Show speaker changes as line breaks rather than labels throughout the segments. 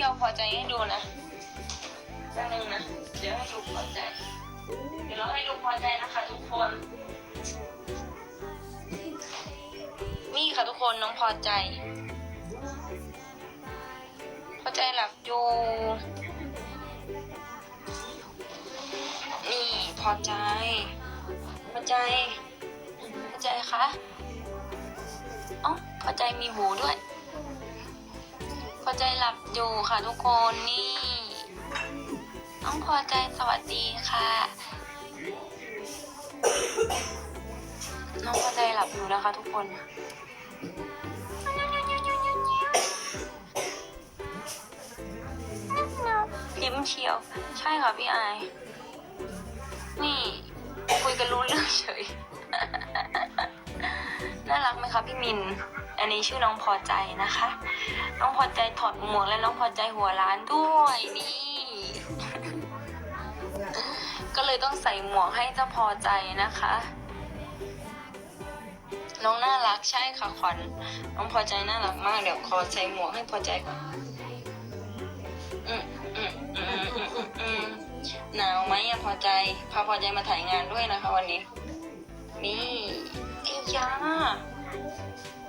พี่เอาพอใจให้ดูนะแป๊บนึงนะ เดี๋ยวให้ดูพอใจ เดี๋ยวเราให้ดูพอใจนะคะทุกคน นี่ค่ะทุกคนน้องพอใจ พอใจหลับอยู่ นี่พอใจ พอใจ พอใจคะอ๋อพอใจมีหูด้วย อใจหลับอยู่ค่ะทุกคนนี่ น้องพอใจสวัสดีค่ะ น้องพอใจหลับอยู่นะคะทุกคนยิ้มเชียว ใช่ค่ะพี่ไอนี่ คุยกันรู้เรื่องเฉย น่ารักไหมคะพี่มิน อันนี้ชื่อน้องพอใจนะคะ น้องพอใจถอดหมวกและน้องพอใจหัวร้านด้วยนี่ ก็เลยต้องใส่หมวกให้เจ้าพอใจนะคะ น้องน่ารักใช่ค่ะขวัญน้องพอใจน่ารักมากเดี๋ยวขอใส่หมวกให้พอใจก่อนอืมอืมอืมอืมอืมอืมหนาวไหมอะพอใจ พาพอใจมาถ่ายงานด้วยนะคะ วันนี้ นี่ไอ้ยา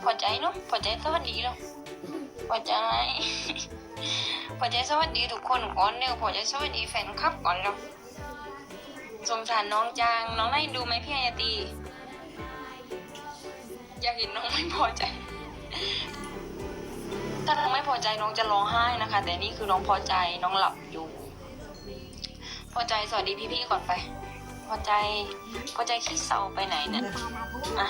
พอใจเนาะพอใจสวัสดีเนาะพอใจพอใจสวัสดีทุกคนก่อนเร็วพอใจสวัสดีแฟนคลับก่อนเร็วสงสารน้องจางน้องได้ดูไหมพี่อายตีอยากเห็นน้องไม่พอใจถ้าน้องไม่พอใจน้องจะร้องไห้นะคะ แต่นี่คือน้องพอใจน้องหลับอยู่ พอใจสวัสดีพี่ๆก่อนไป พอใจพอใจขี้เศร้าไปไหนนี่ยอะ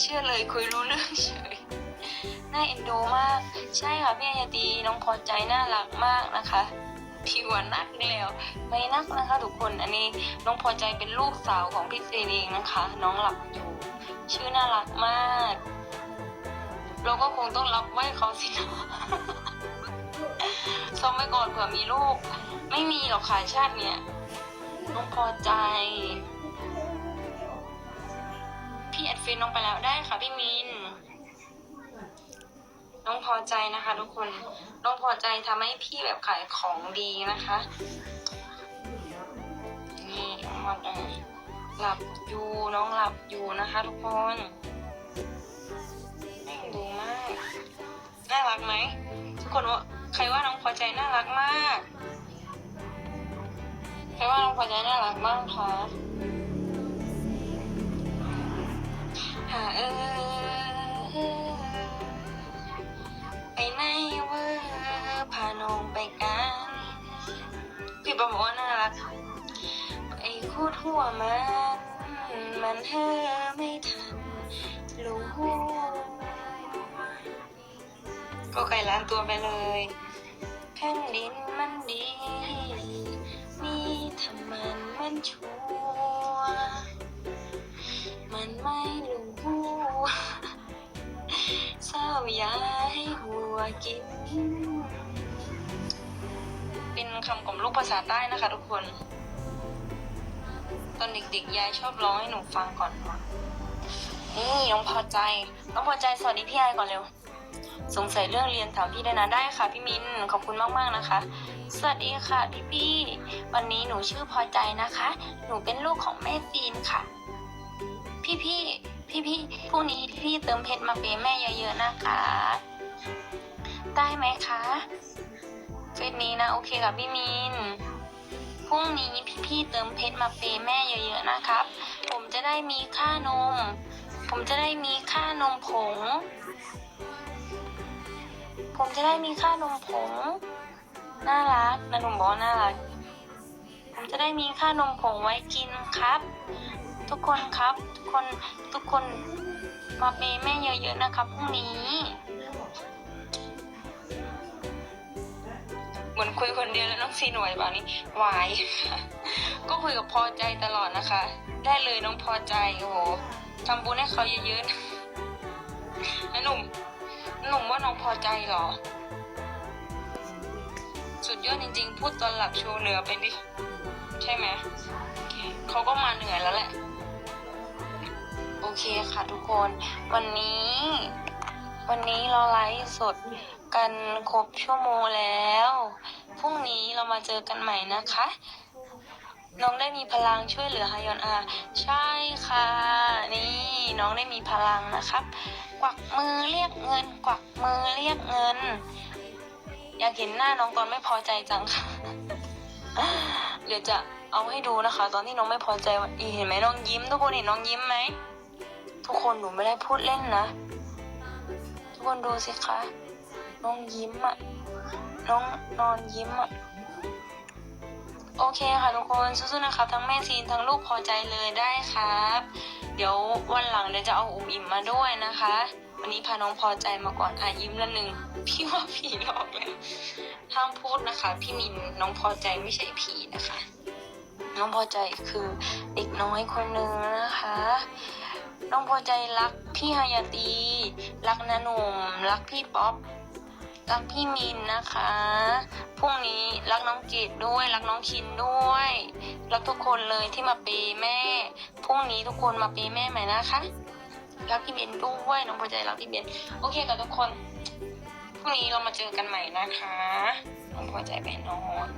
เชื่อเลยคุยรู้เรื่องเฉยน่าเอ็นดูมาก ใช่ค่ะพี่อายตีน้องพอใจน่ารักมากนะคะพี่หวานนักแล้วไม่นักนะคะทุกคนอันนี้น้องพอใจเป็นลูกสาวของพี่เซนเองนะคะ น้องหลับอยู่ ชื่อน่ารักมาก เราก็คงต้องรับไว้เขาสินะซ้อมไว้ก่อนเผื่อมีลูก ไม่มีหรอกค่ะชาติเนี้ยน้องพอใจ นน้องไปแล้วได้ค่ะพี่มิน น้องพอใจนะคะ ทุกคน น้องพอใจทำให้พี่แบบขายของดีนะคะ นี่น้องพอใจหลับอยู่น้องหลับอยู่นะคะ ทุกคนน่าดูมาก น่ารักไหมทุกคนว่าใครว่าน้องพอใจน่ารักมาก ใครว่าน้องพอใจน่ารักบ้างคะ ไปไหนเว่าพาน้องไปกัน พี่บอมบอกว่าน่ารักไอ้คูดหัวมัน มันเธอไม่ทันรู้ก็ไก่ล้านตัวไปเลยแผ่นดินมันดีมีทำมันมันชัวร์มันไม่รู้ เศร้าอย่าให้หัวกิน เป็นคำกล่อมลูกภาษาใต้นะคะทุกคน ตอนเด็กๆยายชอบร้องให้หนูฟังก่อนค่ะนี่น้องพอใจ น้องพอใจสวัสดีพี่ไอก่อนเร็ว สงสัยเรื่องเรียนถามพี่ได้นะได้ค่ะ พี่มินขอบคุณมากๆนะคะ สวัสดีค่ะพี่พี่วันนี้หนูชื่อพอใจนะคะ หนูเป็นลูกของแม่จีนค่ะ พี่พี่ พี่พี่ๆพรุ่งนี้พี่เติมเพชรมาเปย์แม่เยอะๆนะคะ ได้ไหมคะเฟซนี้นะโอเคค่ะพี่มินพรุ่งนี้พี่ๆเติมเพชรมาเปย์แม่เยอะๆนะครับ ผมจะได้มีค่านม ผมจะได้มีค่านมผง ผมจะได้มีค่านมผง น่ารักนะหนุ่มบอกน่ารัก ผมจะได้มีค่านมผงไว้กินครับ ทุกคนครับ ทุกคนทุกคนมาเปแม่เยอะๆนะครับพรุ่งนี้ เหมือนคุยคนเดียวแล้วน้องซีหน่วยแบบนี้วาย ก็คุยกับพอใจตลอดนะคะ ได้เลยน้องพอใจโอ้โหทำบุญให้เขาเยอะๆนะหนุ่มหนุ่มว่าน้องพอใจเหรอ สุดยอดจริง ๆ พูดตอนหลับโชว์เหนือไปดิ ใช่ไหมเขาก็มาเหนื่อยแล้วแหละ เคค่ะทุกคน วันนี้ วันนี้เราไลฟ์สดกันครบชั่วโมงแล้ว พรุ่งนี้เรามาเจอกันใหม่นะคะ น้องได้มีพลังช่วยเหลือฮายอนอา ใช่ค่ะ นี่น้องได้มีพลังนะครับ กวักมือเรียกเงิน กวักมือเรียกเงิน อยากเห็นหน้าน้องตอนไม่พอใจจังค่ะ เดี๋ยวจะเอาให้ดูนะคะ ตอนที่น้องไม่พอใจอีเห็นไหมน้องยิ้ม ทุกคนเห็นน้องยิ้มไหม ทุกคนหนูไม่ได้พูดเล่นนะ ทุกคนดูสิคะ น้องยิ้มอะน้องนอนยิ้มอะโอเคค่ะทุกคนสู้ๆนะครับทั้งแม่ซีนทั้งลูกพอใจเลยได้ครับ เดี๋ยววันหลังเดี๋ยวจะเอาอุ๋มอิ่มมาด้วยนะคะ วันนี้พาน้องพอใจมาก่อนอะยิ้มละหนึ่งพี่ว่าผีหลอกเลยห้ามพูดนะคะ พี่มินน้องพอใจไม่ใช่ผีนะคะ น้องพอใจคือเด็กน้อยคนหนึ่งนะคะ น้องพอใจรักพี่ฮายาตี รักนาหนุ่ม รักพี่ป๊อป รักพี่มินนะคะ พรุ่งนี้รักน้องเกดด้วย รักน้องคินด้วย รักทุกคนเลยที่มาปย์แม่ พรุ่งนี้ทุกคนมาปย์แม่ใหม่นะคะ รักพี่เบนด้วยน้องพอใจรักพี่เบน โอเคกับทุกคน พรุ่งนี้เรามาเจอกันใหม่นะคะ น้องพอใจไปนอน